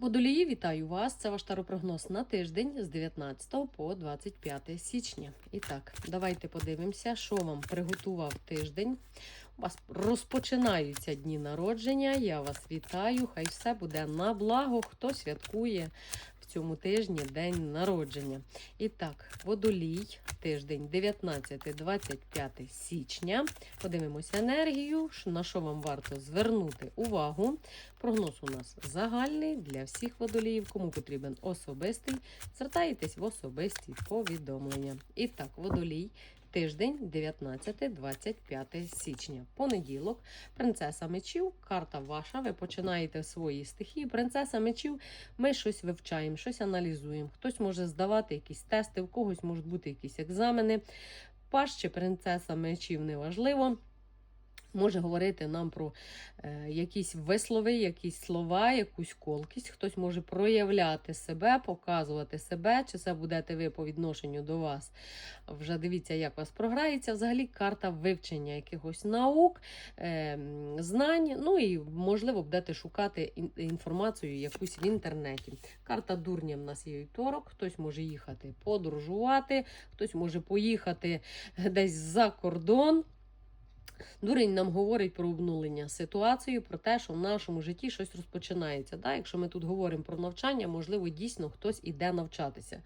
Водолії, вітаю вас! Це ваш таропрогноз на тиждень з 19 по 25 січня. І так, давайте подивимося, що вам приготував тиждень. У вас розпочинаються дні народження. Я вас вітаю. Хай все буде на благо, хто святкує цьому тижні день народження. І так, водолій, тиждень 19-25 січня. Подивимося енергію, на що вам варто звернути увагу. Прогноз у нас загальний для всіх водоліїв. Кому потрібен особистий, Звертайтесь в особисті повідомлення. І так, водолій. Тиждень 19-25 січня. Понеділок. Принцеса мечів. Карта ваша. Ви починаєте свої стихії. Принцеса мечів. Ми щось вивчаємо, щось аналізуємо. Хтось може здавати якісь тести, в когось можуть бути якісь екзамени. Паш чи принцеса мечів неважливо. Може говорити нам про е, якісь вислови, якісь слова, якусь колкість. Хтось може проявляти себе, показувати себе, чи це будете ви по відношенню до вас. Вже дивіться, як вас програється. Взагалі карта вивчення якихось наук, е, знань. Ну і можливо будете шукати інформацію якусь в інтернеті. Карта дурня в нас є вівторок. Хтось може їхати подорожувати, хтось може поїхати десь за кордон. Дурень нам говорить про обнулення ситуації, про те, що в нашому житті щось розпочинається. Да? Якщо ми тут говоримо про навчання, можливо, дійсно хтось іде навчатися,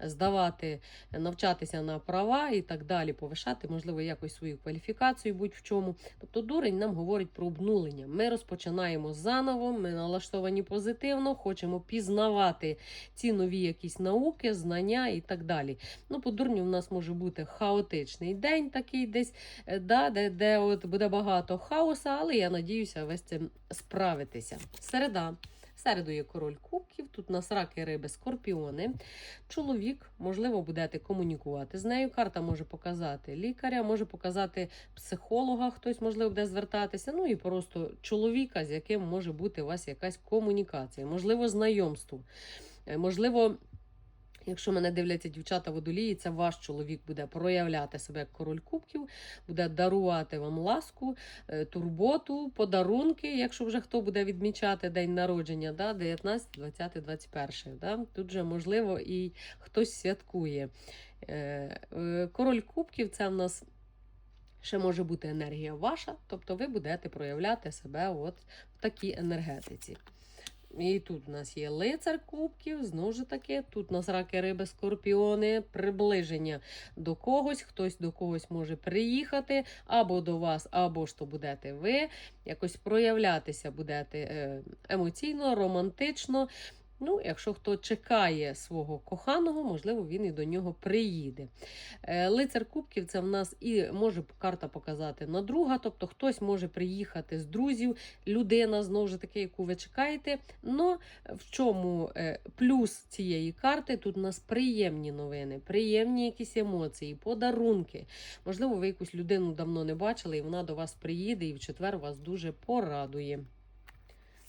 здавати, навчатися на права і так далі, повишати, можливо, якось свою кваліфікацію, будь в чому. Тобто, дурень нам говорить про обнулення. Ми розпочинаємо заново, ми налаштовані позитивно, хочемо пізнавати ці нові якісь науки, знання і так далі. Ну, по дурню в нас може бути хаотичний день, такий десь е, да, де, де от буде багато хаоса, але я надіюся, ви з цим справитеся. Середа. Середу є король кубків, тут нас раки, риби, скорпіони. Чоловік, можливо, будете комунікувати з нею. Карта може показати лікаря, може показати психолога, хтось, можливо, буде звертатися. Ну і просто чоловіка, з яким може бути у вас якась комунікація, можливо, знайомство. Е, Можливо, Якщо мене дивляться дівчата водолії, це ваш чоловік буде проявляти себе як король кубків, буде дарувати вам ласку, е, турботу, подарунки, якщо вже хто буде відмічати день народження, да, 19, 20, 21. Да? Тут же, можливо, і хтось святкує. Е, е, Король кубків це в нас. Ще може бути енергія ваша, тобто ви будете проявляти себе от в такій енергетиці. І тут у нас є лицар кубків, знову ж таки, тут у нас раки, риби, скорпіони, приближення до когось, хтось до когось може приїхати, або до вас, або ж то будете ви. Якось проявлятися будете е, емоційно, романтично. Ну, якщо хто чекає свого коханого, можливо, він і до нього приїде. Е, Лицар Кубків це в нас і може карта показати на друга, тобто хтось може приїхати з друзів, людина знову ж таки, яку ви чекаєте. Но в чому е, плюс цієї карти? Тут у нас приємні новини, приємні якісь емоції, подарунки. Можливо, ви якусь людину давно не бачили, і вона до вас приїде, і в четвер вас дуже порадує.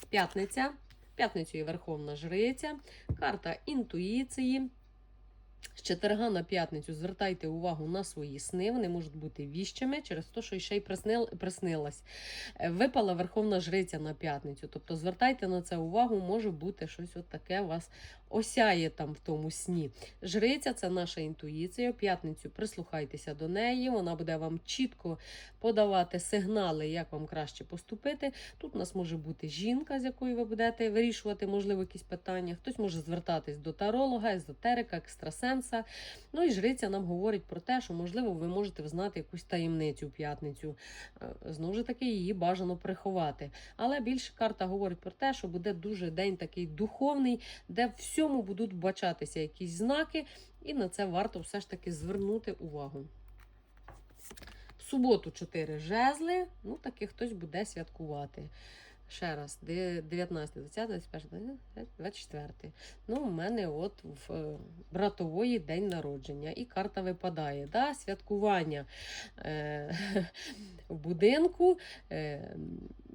П'ятниця. П'ятницю є Верховна Жриця, карта інтуїції. З четверга на п'ятницю звертайте увагу на свої сни. Вони можуть бути віщими через те, що ще й приснил, приснилась. Е, Випала Верховна Жриця на п'ятницю. Тобто звертайте на це увагу, може бути щось от таке вас осяє там в тому сні. Жриця це наша інтуїція. П'ятницю прислухайтеся до неї. Вона буде вам чітко подавати сигнали, як вам краще поступити. Тут у нас може бути жінка, з якою ви будете вирішувати, можливо, якісь питання. Хтось може звертатись до таролога, езотерика, екстрасенса. Ну і жриця нам говорить про те, що, можливо, ви можете взнати якусь таємницю в п'ятницю. Е, Знову ж таки, її бажано приховати. Але більше карта говорить про те, що буде дуже день такий духовний, де в всьому будуть бачатися якісь знаки, і на це варто все ж таки звернути увагу. В суботу 4 жезли, ну таки хтось буде святкувати. Ще раз, де- 19, 20, 21, 24. Ну, у мене от в е, братової день народження, і карта випадає. Да? Святкування е, в будинку. Е,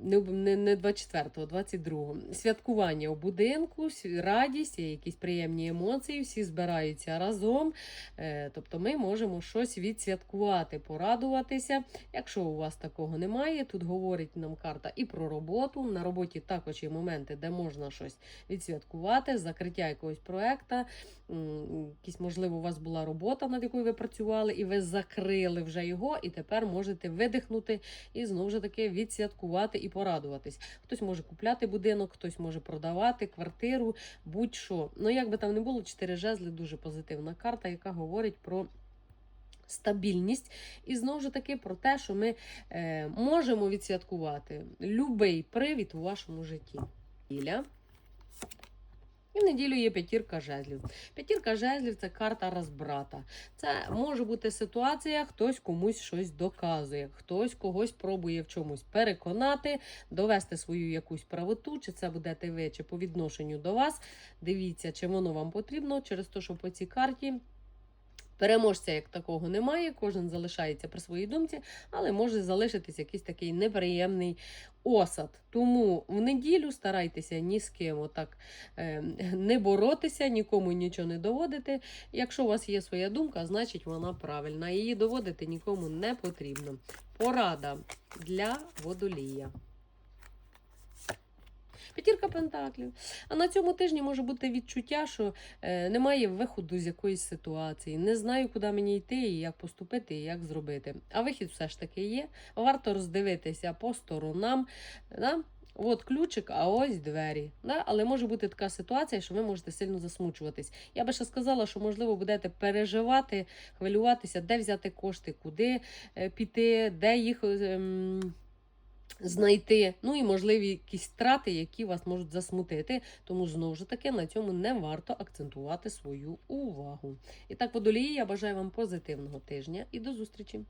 не, не, не 24-го, 22-го. Святкування у будинку, радість, є якісь приємні емоції, всі збираються разом. Е, тобто ми можемо щось відсвяткувати, порадуватися. Якщо у вас такого немає, тут говорить нам карта і про роботу. На роботі також є моменти, де можна щось відсвяткувати, закриття якогось проекта. м, Якісь, можливо, у вас була робота, над якою ви працювали, і ви закрили вже його, і тепер можете видихнути і знову ж таки відсвяткувати і порадуватись. Хтось може купляти будинок, хтось може продавати квартиру, будь-що. Ну, як би там не було, чотири жезли дуже позитивна карта, яка говорить про. Стабільність і знову ж таки про те, що ми е, можемо відсвяткувати любий привід у вашому житті. Ілля. І в неділю є п'ятірка жезлів. П'ятірка жезлів це карта розбрата. Це може бути ситуація, хтось комусь щось доказує, хтось когось пробує в чомусь переконати, довести свою якусь правоту, чи це будете ви, чи по відношенню до вас. Дивіться, чи воно вам потрібно, через те, що по цій карті. Переможця як такого немає, кожен залишається при своїй думці, але може залишитись якийсь такий неприємний осад. Тому в неділю старайтеся ні з ким отак е, не боротися, нікому нічого не доводити. Якщо у вас є своя думка, значить вона правильна. Її доводити нікому не потрібно. Порада для водолія. П'ятірка пентаклів. А на цьому тижні може бути відчуття, що е, немає виходу з якоїсь ситуації. Не знаю, куди мені йти, і як поступити, і як зробити. А вихід все ж таки є. Варто роздивитися по сторонам. Да? От ключик, а ось двері. Да? Але може бути така ситуація, що ви можете сильно засмучуватись. Я би ще сказала, що можливо будете переживати, хвилюватися, де взяти кошти, куди е, піти, де їх. Знайти, ну і можливі якісь втрати, які вас можуть засмутити. Тому знову ж таки на цьому не варто акцентувати свою увагу. І так, водолії, я бажаю вам позитивного тижня і до зустрічі!